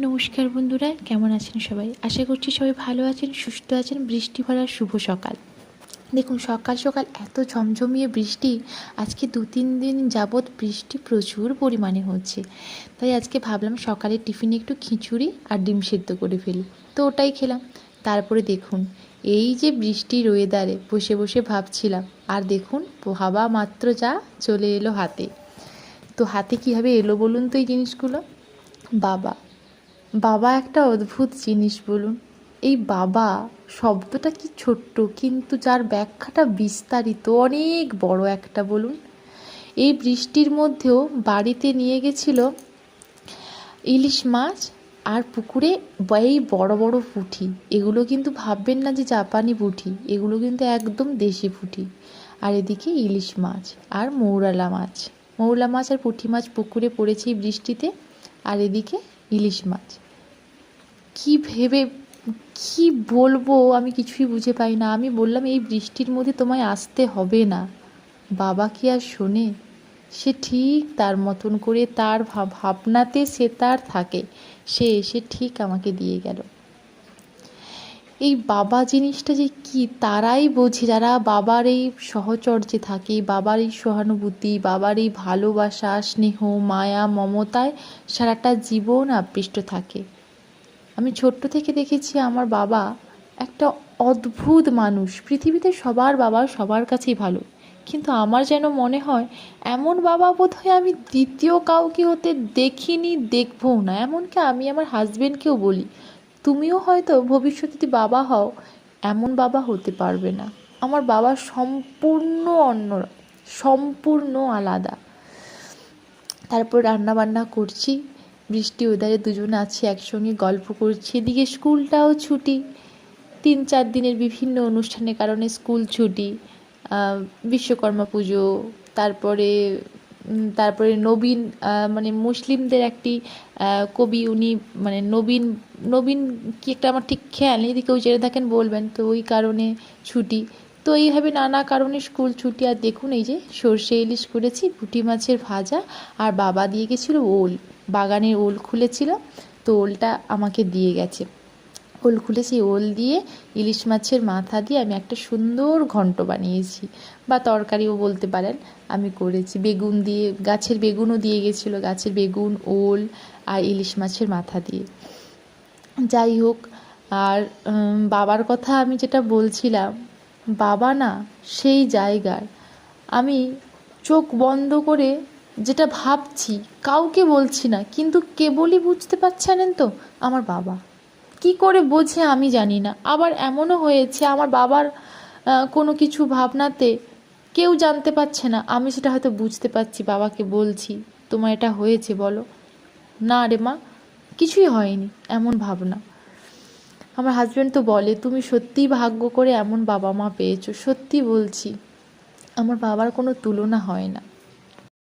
নমস্কার বন্ধুরা, কেমন আছেন সবাই? আশা করছি সবাই ভালো আছেন, সুস্থ আছেন, বৃষ্টি ভরার শুভ সকাল। দেখুন, সকাল সকাল এত ঝমঝমিয়ে বৃষ্টি, আজকে দু তিন দিন যাবৎ বৃষ্টি প্রচুর পরিমাণে হচ্ছে। তাই আজকে ভাবলাম সকালে টিফিনে একটু খিচুড়ি আর ডিম সেদ্ধ করে ফেলি। তো ওটাই খেলাম। তারপরে দেখুন, এই যে বৃষ্টির ওয়েদারে বসে বসে ভাবছিলাম, আর দেখুন ভাবা মাত্র যা চলে এলো হাতে। তো হাতে কীভাবে এলো বলুন তো এই জিনিসগুলো? বাবা বাবা একটা অদ্ভুত জিনিস বলুন। এই বাবা শব্দটা কি ছোট্ট, কিন্তু যার ব্যাখ্যাটা বিস্তারিত, অনেক বড় একটা বলুন। এই বৃষ্টির মধ্যেও বাড়িতে নিয়ে গেছিল ইলিশ মাছ আর পুকুরে এই বড় বড় পুঁটি এগুলো কিন্তু ভাববেন না যে জাপানি পুঁটি এগুলো কিন্তু একদম দেশি পুঁটি আর এদিকে ইলিশ মাছ আর মৌরালা মাছ। মৌরলা মাছ আর পুঁটি মাছ পুকুরে পড়েছে বৃষ্টিতে। আর এদিকে ইলিশ মাছ। কি ভেবে, কি বলব আমি কিছুই বুঝে পাই না। আমি বললাম, এই বৃষ্টির মধ্যে তোমায় আসতে হবে না। বাবা কি আর শোনে? সে ঠিক তার মতন করে তার ভাব- ভাবনাতে সে তার থাকে। সে এসে ঠিক আমাকে দিয়ে গেল। এই বাবা জিনিসটা যে কি, তারাই বোঝে। যারা বাবার এই সহচর্যে থাকে, বাবার এই সহানুভূতি, বাবার এই ভালোবাসা, স্নেহ, মায়া, মমতায় সারাটা জীবন আবৃষ্ট থাকে। আমি ছোট্ট থেকে দেখেছি আমার বাবা একটা অদ্ভুত মানুষ। পৃথিবীতে সবার বাবা সবার কাছেই ভালো। কিন্তু আমার যেন মনে হয়, এমন বাবা বোধ হয় আমি দ্বিতীয় কাউকে হতে দেখিনি, দেখবও না। এমনকি আমি আমার হাজব্যান্ডকেও বলি তুমিও হয়তো ভবিষ্যতে যদি বাবা হও, এমন বাবা হতে পারবে না। আমার বাবা সম্পূর্ণ অন্য সম্পূর্ণ আলাদা। তারপর রান্না বান্না করছি, বৃষ্টি ওদারে দুজন আছি একসঙ্গে, গল্প করছি। এদিকে স্কুলটাও ছুটি। তিন চার দিনের বিভিন্ন অনুষ্ঠানের কারণে স্কুল ছুটি বিশ্বকর্মা পুজো, তারপরে তারপরে নবীন মানে মুসলিমদের একটি কবি, উনি মানে নবীন নবীন কি একটা আমার ঠিক খেয়াল নেই যদি কেউ জেনে থাকেন বলবেন, তো ওই কারণে ছুটি। তো এইভাবে নানা কারণে স্কুল ছুটি, আর দেখুন এই যে সর্ষে ইলিশ করেছি, পুঁটি মাছের ভাজা, আর বাবা দিয়ে গেছিল ওল, বাগানের ওল খুলেছিল, তো ওলটা আমাকে দিয়ে গেছে। ওল খুলেছি, ওল দিয়ে ইলিশ মাছের মাথা দিয়ে আমি একটা সুন্দর ঘন্ট বানিয়েছি। বা তরকারিও বলতে পারেন, আমি করেছি। বেগুন দিয়ে, গাছের বেগুনও দিয়ে গেছিল, গাছের বেগুন, ওল আর ইলিশ মাছের মাথা দিয়ে। যাই হোক, আর বাবার কথা আমি যেটা বলছিলাম, বাবা না সেই জায়গার। আমি চোখ বন্ধ করে যেটা ভাবছি, কাউকে বলছি না, কিন্তু কেবলই বুঝতে পারছেন তো, আমার বাবা। কি করে বোঝে আমি জানি না। আবার এমনও হয়েছে, আমার বাবার কোনো কিছু ভাবনাতে কেউ জানতে পারছে না। আমি সেটা হয়তো বুঝতে পারছি, বাবাকে বলছি, তোমার এটা হয়েছে বলো। না রে মা, কিছুই হয়নি, এমন ভাবনা। আমার হাজব্যান্ড তো বলে, তুমি সত্যিই ভাগ্য করে এমন বাবা মা পেয়েছ। সত্যি বলছি, আমার বাবার কোনো তুলনা হয় না।